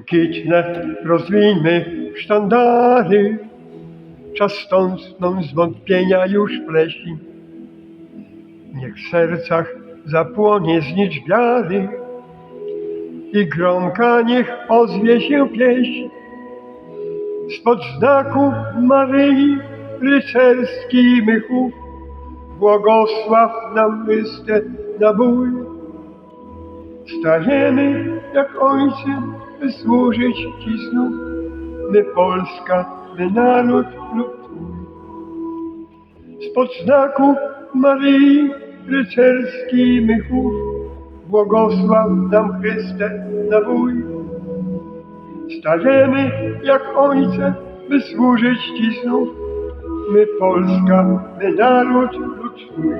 Błękitne rozwijmy sztandary, czas stąd zwątpienia już plesi. Niech w sercach zapłonie znicz wiary i gromka niech ozwie się pieśń. Spod znaku Maryi rycerski mychów błogosław nam wystę na bój. Stajemy jak ojcy, by służyć Ci znów. My Polska, my naród lub Twój. Spod znaku Maryi rycerski mychów błogosław nam Chryste na bój. Stajemy jak ojce, by służyć Ci znów. My Polska, my naród lud Twój.